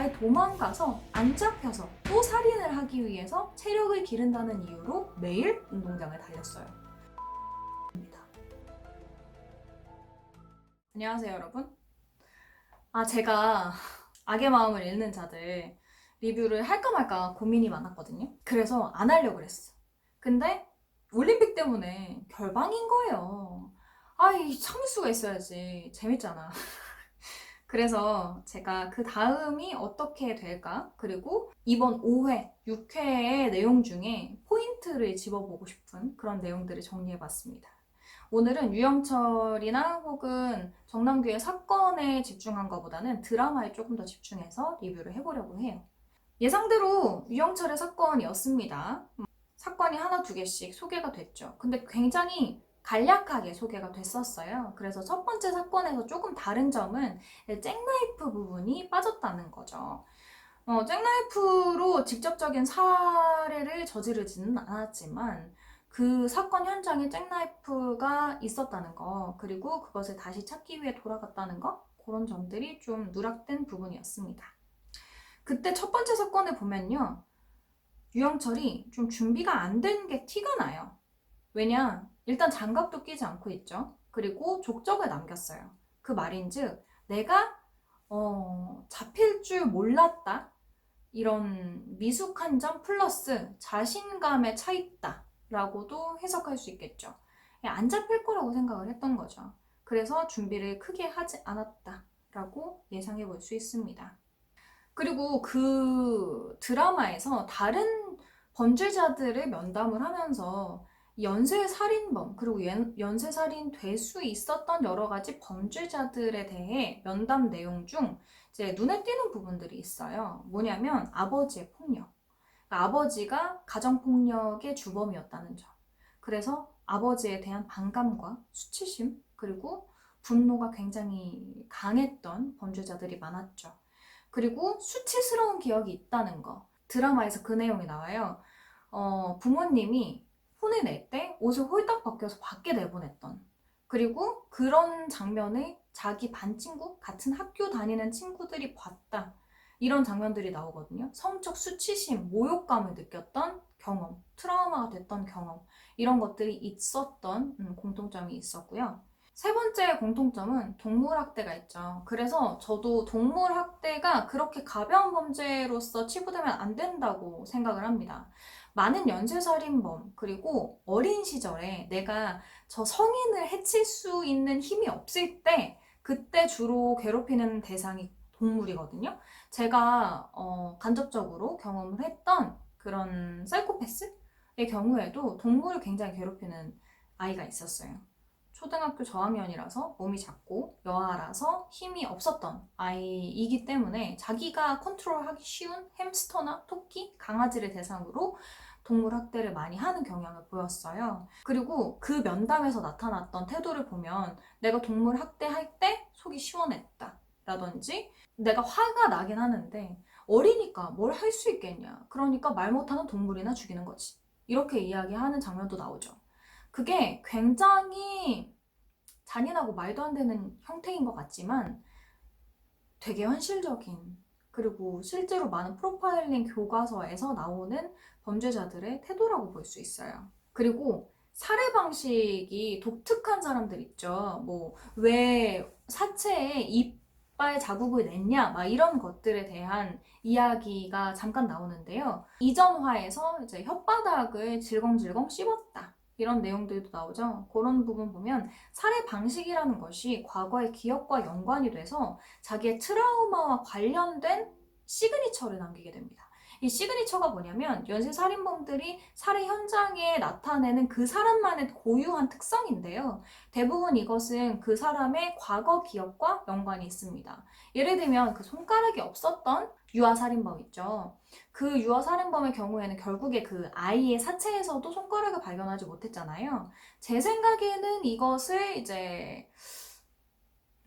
잘 도망가서 안 잡혀서 또 살인을 하기 위해서 체력을 기른다는 이유로 매일 운동장을 달렸어요. 안녕하세요, 여러분. 아, 제가 악의 마음을 읽는 자들 리뷰를 할까 말까 고민이 많았거든요. 그래서 안 하려고 그랬어. 근데 올림픽 때문에 결방인 거예요. 아이, 참을 수가 있어야지. 재밌잖아. 그래서 제가 그 다음이 어떻게 될까? 그리고 이번 5회, 6회의 내용 중에 포인트를 집어보고 싶은 그런 내용들을 정리해봤습니다. 오늘은 유영철이나 혹은 정남규의 사건에 집중한 것보다는 드라마에 조금 더 집중해서 리뷰를 해보려고 해요. 예상대로 유영철의 사건이었습니다. 사건이 하나 두 개씩 소개가 됐죠. 근데 굉장히 간략하게 소개가 됐었어요. 그래서 첫 번째 사건에서 조금 다른 점은 잭나이프 부분이 빠졌다는 거죠. 어, 잭나이프로 직접적인 살해를 저지르지는 않았지만 그 사건 현장에 잭나이프가 있었다는 거, 그리고 그것을 다시 찾기 위해 돌아갔다는 거, 그런 점들이 좀 누락된 부분이었습니다. 그때 첫 번째 사건을 보면요. 유영철이 좀 준비가 안 된 게 티가 나요. 왜냐? 일단 장갑도 끼지 않고 있죠. 그리고 족적을 남겼어요. 그 말인즉 내가 어, 잡힐 줄 몰랐다. 이런 미숙한 점 플러스 자신감에 차 있다. 라고도 해석할 수 있겠죠. 안 잡힐 거라고 생각을 했던 거죠. 그래서 준비를 크게 하지 않았다. 라고 예상해 볼 수 있습니다. 그리고 그 드라마에서 다른 범죄자들을 면담을 하면서 연쇄살인범, 그리고 연- 연쇄살인 될 수 있었던 여러 가지 범죄자들에 대해 면담 내용 중 이제 눈에 띄는 부분들이 있어요. 뭐냐면 아버지의 폭력. 그러니까 아버지가 가정폭력의 주범이었다는 점. 그래서 아버지에 대한 반감과 수치심, 그리고 분노가 굉장히 강했던 범죄자들이 많았죠. 그리고 수치스러운 기억이 있다는 거. 드라마에서 그 내용이 나와요. 어, 부모님이 혼을 낼 때 옷을 홀딱 벗겨서 밖에 내보냈던. 그리고 그런 장면을 자기 반 친구, 같은 학교 다니는 친구들이 봤다. 이런 장면들이 나오거든요. 성적 수치심, 모욕감을 느꼈던 경험, 트라우마가 됐던 경험, 이런 것들이 있었던 음, 공통점이 있었고요. 세 번째 공통점은 동물학대가 있죠. 그래서 저도 동물학대가 그렇게 가벼운 범죄로서 치부되면 안 된다고 생각을 합니다. 많은 연쇄살인범, 그리고 어린 시절에 내가 저 성인을 해칠 수 있는 힘이 없을 때, 그때 주로 괴롭히는 대상이 동물이거든요. 제가 어, 간접적으로 경험을 했던 그런 사이코패스의 경우에도 동물을 굉장히 괴롭히는 아이가 있었어요. 초등학교 저학년이라서 몸이 작고 여아라서 힘이 없었던 아이이기 때문에 자기가 컨트롤하기 쉬운 햄스터나 토끼, 강아지를 대상으로 동물 학대를 많이 하는 경향을 보였어요. 그리고 그 면담에서 나타났던 태도를 보면 내가 동물 학대할 때 속이 시원했다. 라든지 내가 화가 나긴 하는데 어리니까 뭘 할 수 있겠냐. 그러니까 말 못하는 동물이나 죽이는 거지. 이렇게 이야기하는 장면도 나오죠. 그게 굉장히 잔인하고 말도 안 되는 형태인 것 같지만 되게 현실적인 그리고 실제로 많은 프로파일링 교과서에서 나오는 범죄자들의 태도라고 볼 수 있어요. 그리고 살해 방식이 독특한 사람들 있죠. 뭐, 왜 사체에 이빨 자국을 냈냐? 막 이런 것들에 대한 이야기가 잠깐 나오는데요. 이전화에서 이제 혓바닥을 질겅질겅 씹었다. 이런 내용들도 나오죠. 그런 부분 보면 살해 방식이라는 것이 과거의 기억과 연관이 돼서 자기의 트라우마와 관련된 시그니처를 남기게 됩니다. 이 시그니처가 뭐냐면 연쇄 살인범들이 살해 현장에 나타내는 그 사람만의 고유한 특성인데요. 대부분 이것은 그 사람의 과거 기억과 연관이 있습니다. 예를 들면 그 손가락이 없었던 유아살인범 있죠. 그 유아살인범의 경우에는 결국에 그 아이의 사체에서도 손가락을 발견하지 못했잖아요. 제 생각에는 이것을 이제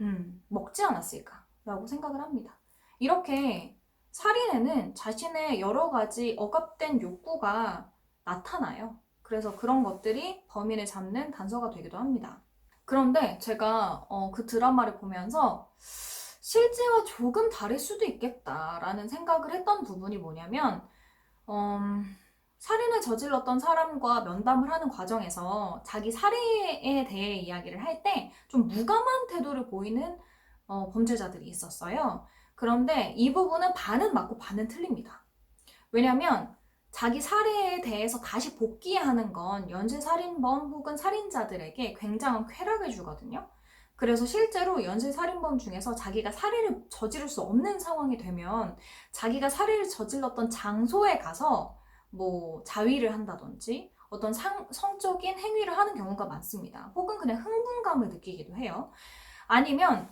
음, 먹지 않았을까라고 생각을 합니다. 이렇게 살인에는 자신의 여러 가지 억압된 욕구가 나타나요. 그래서 그런 것들이 범인을 잡는 단서가 되기도 합니다. 그런데 제가 어, 그 드라마를 보면서 실제와 조금 다를 수도 있겠다라는 생각을 했던 부분이 뭐냐면, 음, 살인을 저질렀던 사람과 면담을 하는 과정에서 자기 살해에 대해 이야기를 할 때 좀 무감한 태도를 보이는 어, 범죄자들이 있었어요. 그런데 이 부분은 반은 맞고 반은 틀립니다. 왜냐면 자기 살해에 대해서 다시 복귀하는 건 연쇄살인범 혹은 살인자들에게 굉장한 쾌락을 주거든요. 그래서 실제로 연쇄살인범 중에서 자기가 살해를 저지를 수 없는 상황이 되면 자기가 살해를 저질렀던 장소에 가서 뭐 자위를 한다든지 어떤 상, 성적인 행위를 하는 경우가 많습니다. 혹은 그냥 흥분감을 느끼기도 해요. 아니면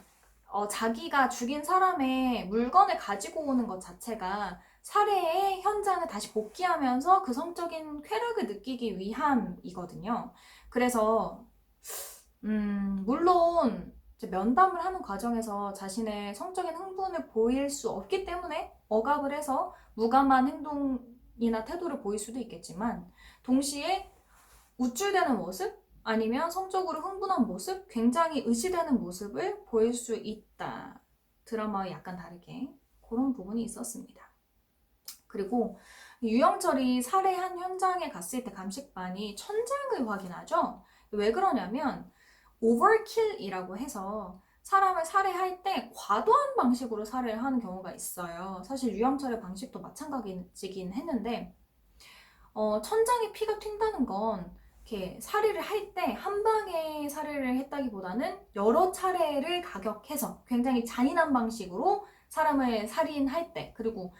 어, 자기가 죽인 사람의 물건을 가지고 오는 것 자체가 살해의 현장을 다시 복귀하면서 그 성적인 쾌락을 느끼기 위함이거든요. 그래서 음, 물론 면담을 하는 과정에서 자신의 성적인 흥분을 보일 수 없기 때문에 억압을 해서 무감한 행동이나 태도를 보일 수도 있겠지만 동시에 우쭐대는 모습 아니면 성적으로 흥분한 모습, 굉장히 의시되는 모습을 보일 수 있다. 드라마와 약간 다르게 그런 부분이 있었습니다. 그리고 유영철이 살해한 현장에 갔을 때 감식반이 천장을 확인하죠. 왜 그러냐면 오버킬이라고 해서 사람을 살해할 때 과도한 방식으로 살해를 하는 경우가 있어요. 사실 유영철의 방식도 마찬가지긴 했는데 어, 천장에 피가 튄다는 건 이렇게 살해를 할 때 한 방에 살해를 했다기보다는 여러 차례를 가격해서 굉장히 잔인한 방식으로 사람을 살인할 때 그리고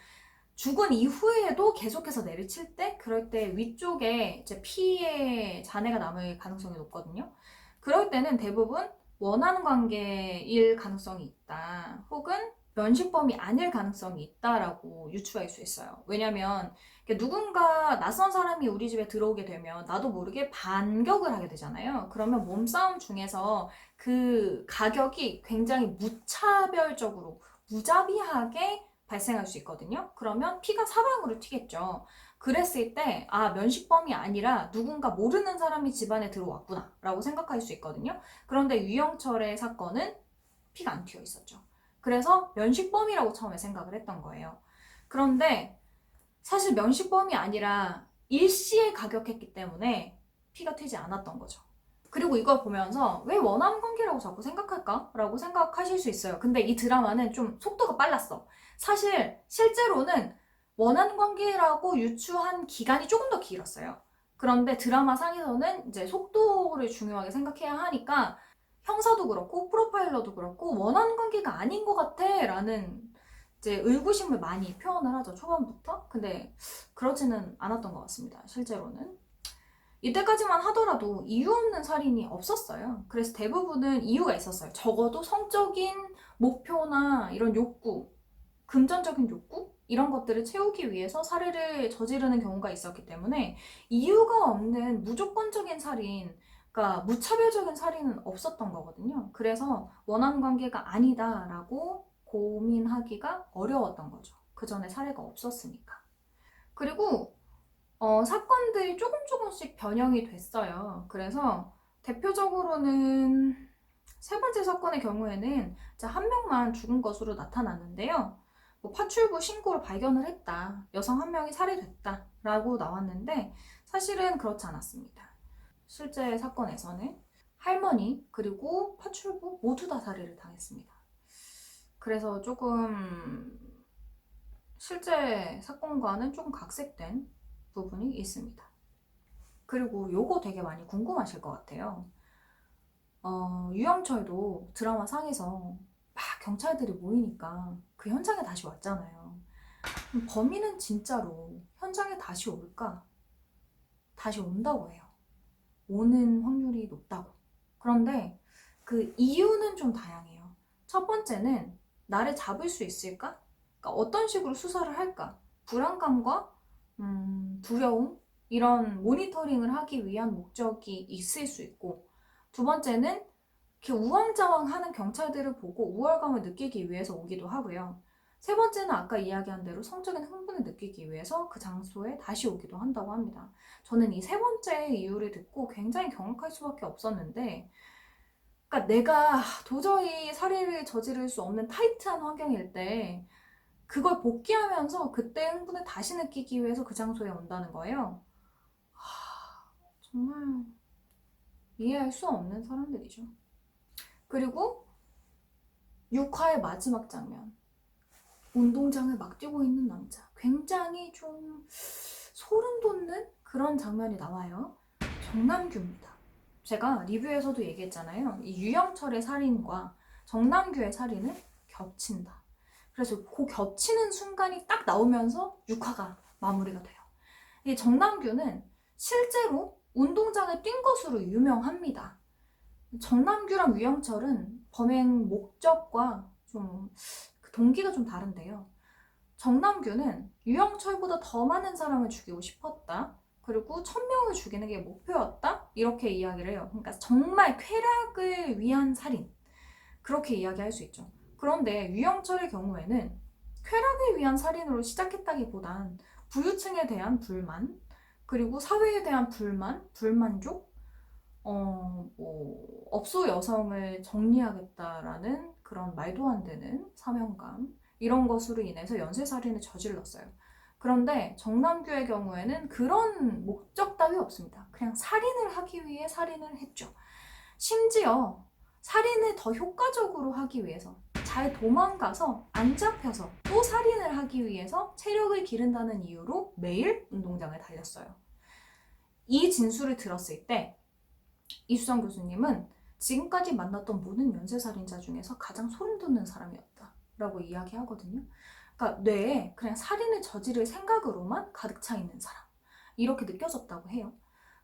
죽은 이후에도 계속해서 내리칠 때 그럴 때 위쪽에 이제 피의 잔해가 남을 가능성이 높거든요. 그럴 때는 대부분 원하는 관계일 가능성이 있다. 혹은 면식범이 아닐 가능성이 있다라고 유추할 수 있어요. 왜냐면 누군가 낯선 사람이 우리 집에 들어오게 되면 나도 모르게 반격을 하게 되잖아요. 그러면 몸싸움 중에서 그 가격이 굉장히 무차별적으로 무자비하게 발생할 수 있거든요. 그러면 피가 사방으로 튀겠죠. 그랬을 때, 아, 면식범이 아니라 누군가 모르는 사람이 집안에 들어왔구나, 라고 생각할 수 있거든요. 그런데 유영철의 사건은 피가 안 튀어 있었죠. 그래서 면식범이라고 처음에 생각을 했던 거예요. 그런데 사실 면식범이 아니라 일시에 가격했기 때문에 피가 튀지 않았던 거죠. 그리고 이걸 보면서 왜 원한 관계라고 자꾸 생각할까? 라고 생각하실 수 있어요. 근데 이 드라마는 좀 속도가 빨랐어. 사실 실제로는 원한 관계라고 유추한 기간이 조금 더 길었어요. 그런데 드라마 상에서는 이제 속도를 중요하게 생각해야 하니까 형사도 그렇고 프로파일러도 그렇고 원한 관계가 아닌 것 같아 라는 이제 의구심을 많이 표현을 하죠 초반부터. 근데 그러지는 않았던 것 같습니다 실제로는. 이때까지만 하더라도 이유 없는 살인이 없었어요. 그래서 대부분은 이유가 있었어요. 적어도 성적인 목표나 이런 욕구 금전적인 욕구? 이런 것들을 채우기 위해서 살해를 저지르는 경우가 있었기 때문에 이유가 없는 무조건적인 살인 그러니까 무차별적인 살인은 없었던 거거든요. 그래서 원한 관계가 아니다라고 고민하기가 어려웠던 거죠. 그 전에 사례가 없었으니까. 그리고 어, 사건들이 조금 조금씩 변형이 됐어요. 그래서 대표적으로는 세 번째 사건의 경우에는 한 명만 죽은 것으로 나타났는데요. 뭐 파출부 신고로 발견을 했다. 여성 한 명이 살해됐다. 라고 나왔는데 사실은 그렇지 않았습니다. 실제 사건에서는 할머니 그리고 파출부 모두 다 살해를 당했습니다. 그래서 조금 실제 사건과는 조금 각색된 부분이 있습니다. 그리고 요거 되게 많이 궁금하실 것 같아요. 어, 유영철도 드라마 상에서 막 경찰들이 모이니까 그 현장에 다시 왔잖아요. 범인은 진짜로 현장에 다시 올까? 다시 온다고 해요. 오는 확률이 높다고. 그런데 그 이유는 좀 다양해요. 첫 번째는 나를 잡을 수 있을까? 그러니까 어떤 식으로 수사를 할까? 불안감과 음, 두려움 이런 모니터링을 하기 위한 목적이 있을 수 있고 두 번째는 이렇게 우왕좌왕하는 경찰들을 보고 우월감을 느끼기 위해서 오기도 하고요. 세 번째는 아까 이야기한 대로 성적인 흥분을 느끼기 위해서 그 장소에 다시 오기도 한다고 합니다. 저는 이 세 번째 이유를 듣고 굉장히 경악할 수밖에 없었는데, 그러니까 내가 도저히 살해를 저지를 수 없는 타이트한 환경일 때 그걸 복귀하면서 그때 흥분을 다시 느끼기 위해서 그 장소에 온다는 거예요. 하, 정말 이해할 수 없는 사람들이죠. 그리고 6화의 마지막 장면. 운동장을 막 뛰고 있는 남자. 굉장히 좀 소름 돋는 그런 장면이 나와요. 정남규입니다. 제가 리뷰에서도 얘기했잖아요. 이 유영철의 살인과 정남규의 살인은 겹친다. 그래서 그 겹치는 순간이 딱 나오면서 6화가 마무리가 돼요. 이 정남규는 실제로 운동장을 뛴 것으로 유명합니다. 정남규랑 유영철은 범행 목적과 좀그 동기가 좀 다른데요. 정남규는 유영철보다 더 많은 사람을 죽이고 싶었다. 그리고 천 명을 죽이는 게 목표였다. 이렇게 이야기를 해요. 그러니까 정말 쾌락을 위한 살인. 그렇게 이야기할 수 있죠. 그런데 유영철의 경우에는 쾌락을 위한 살인으로 시작했다기보단 부유층에 대한 불만, 그리고 사회에 대한 불만, 불만족, 어, 뭐, 업소 여성을 정리하겠다라는 그런 말도 안 되는 사명감, 이런 것으로 인해서 연쇄살인을 저질렀어요. 그런데 정남규의 경우에는 그런 목적 따위 없습니다. 그냥 살인을 하기 위해 살인을 했죠. 심지어 살인을 더 효과적으로 하기 위해서 잘 도망가서 안 잡혀서 또 살인을 하기 위해서 체력을 기른다는 이유로 매일 운동장을 달렸어요. 이 진술을 들었을 때 이수정 교수님은 지금까지 만났던 모든 연쇄살인자 중에서 가장 소름 돋는 사람이었다라고 이야기하거든요. 그러니까 뇌에 그냥 살인을 저지를 생각으로만 가득 차 있는 사람 이렇게 느껴졌다고 해요.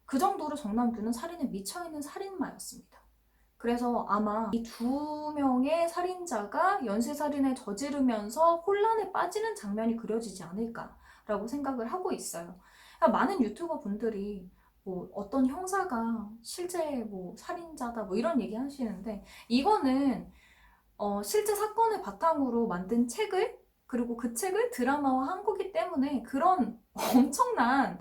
그 정도로 정남규는 살인에 미쳐 있는 살인마였습니다. 그래서 아마 이 두 명의 살인자가 연쇄살인을 저지르면서 혼란에 빠지는 장면이 그려지지 않을까라고 생각을 하고 있어요. 그러니까 많은 유튜버 분들이 뭐 어떤 형사가 실제 뭐 살인자다 뭐 이런 얘기 하시는데 이거는 어 실제 사건을 바탕으로 만든 책을 그리고 그 책을 드라마화한 거기 때문에 그런 엄청난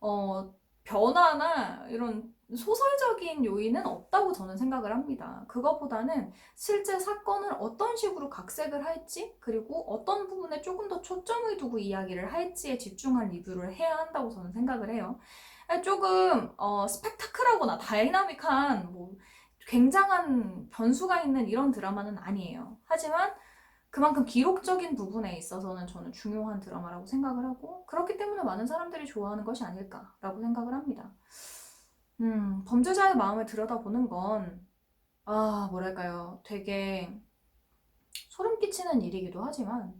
어 변화나 이런 소설적인 요인은 없다고 저는 생각을 합니다. 그것보다는 실제 사건을 어떤 식으로 각색을 할지, 그리고 어떤 부분에 조금 더 초점을 두고 이야기를 할지에 집중한 리뷰를 해야 한다고 저는 생각을 해요. 조금 어, 스펙타클하거나 다이나믹한 뭐 굉장한 변수가 있는 이런 드라마는 아니에요. 하지만 그만큼 기록적인 부분에 있어서는 저는 중요한 드라마라고 생각을 하고 그렇기 때문에 많은 사람들이 좋아하는 것이 아닐까라고 생각을 합니다. 음, 범죄자의 마음을 들여다보는 건, 아, 뭐랄까요. 되게 소름 끼치는 일이기도 하지만,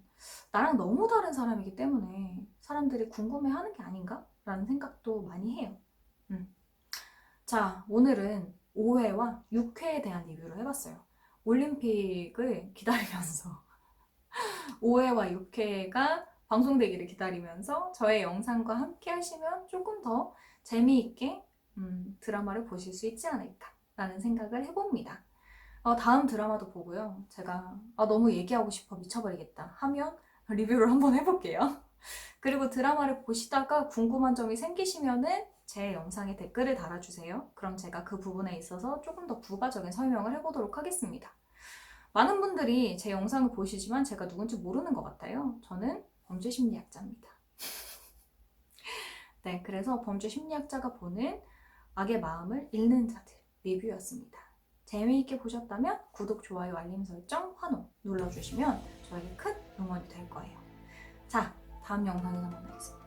나랑 너무 다른 사람이기 때문에 사람들이 궁금해 하는 게 아닌가? 라는 생각도 많이 해요. 음. 자, 오늘은 5회와 6회에 대한 리뷰를 해봤어요. 올림픽을 기다리면서 5회와 6회가 방송되기를 기다리면서 저의 영상과 함께 하시면 조금 더 재미있게 음, 드라마를 보실 수 있지 않을까라는 생각을 해봅니다. 어, 다음 드라마도 보고요. 제가 아, 너무 얘기하고 싶어 미쳐버리겠다 하면 리뷰를 한번 해볼게요. 그리고 드라마를 보시다가 궁금한 점이 생기시면은 제 영상에 댓글을 달아주세요. 그럼 제가 그 부분에 있어서 조금 더 부가적인 설명을 해보도록 하겠습니다. 많은 분들이 제 영상을 보시지만 제가 누군지 모르는 것 같아요. 저는 범죄 심리학자입니다. 네, 그래서 범죄 심리학자가 보는 악의 마음을 읽는 자들 리뷰였습니다. 재미있게 보셨다면 구독, 좋아요, 알림 설정, 환호 눌러주시면 저에게 큰 응원이 될 거예요. 자, 다음 영상에서 만나겠습니다.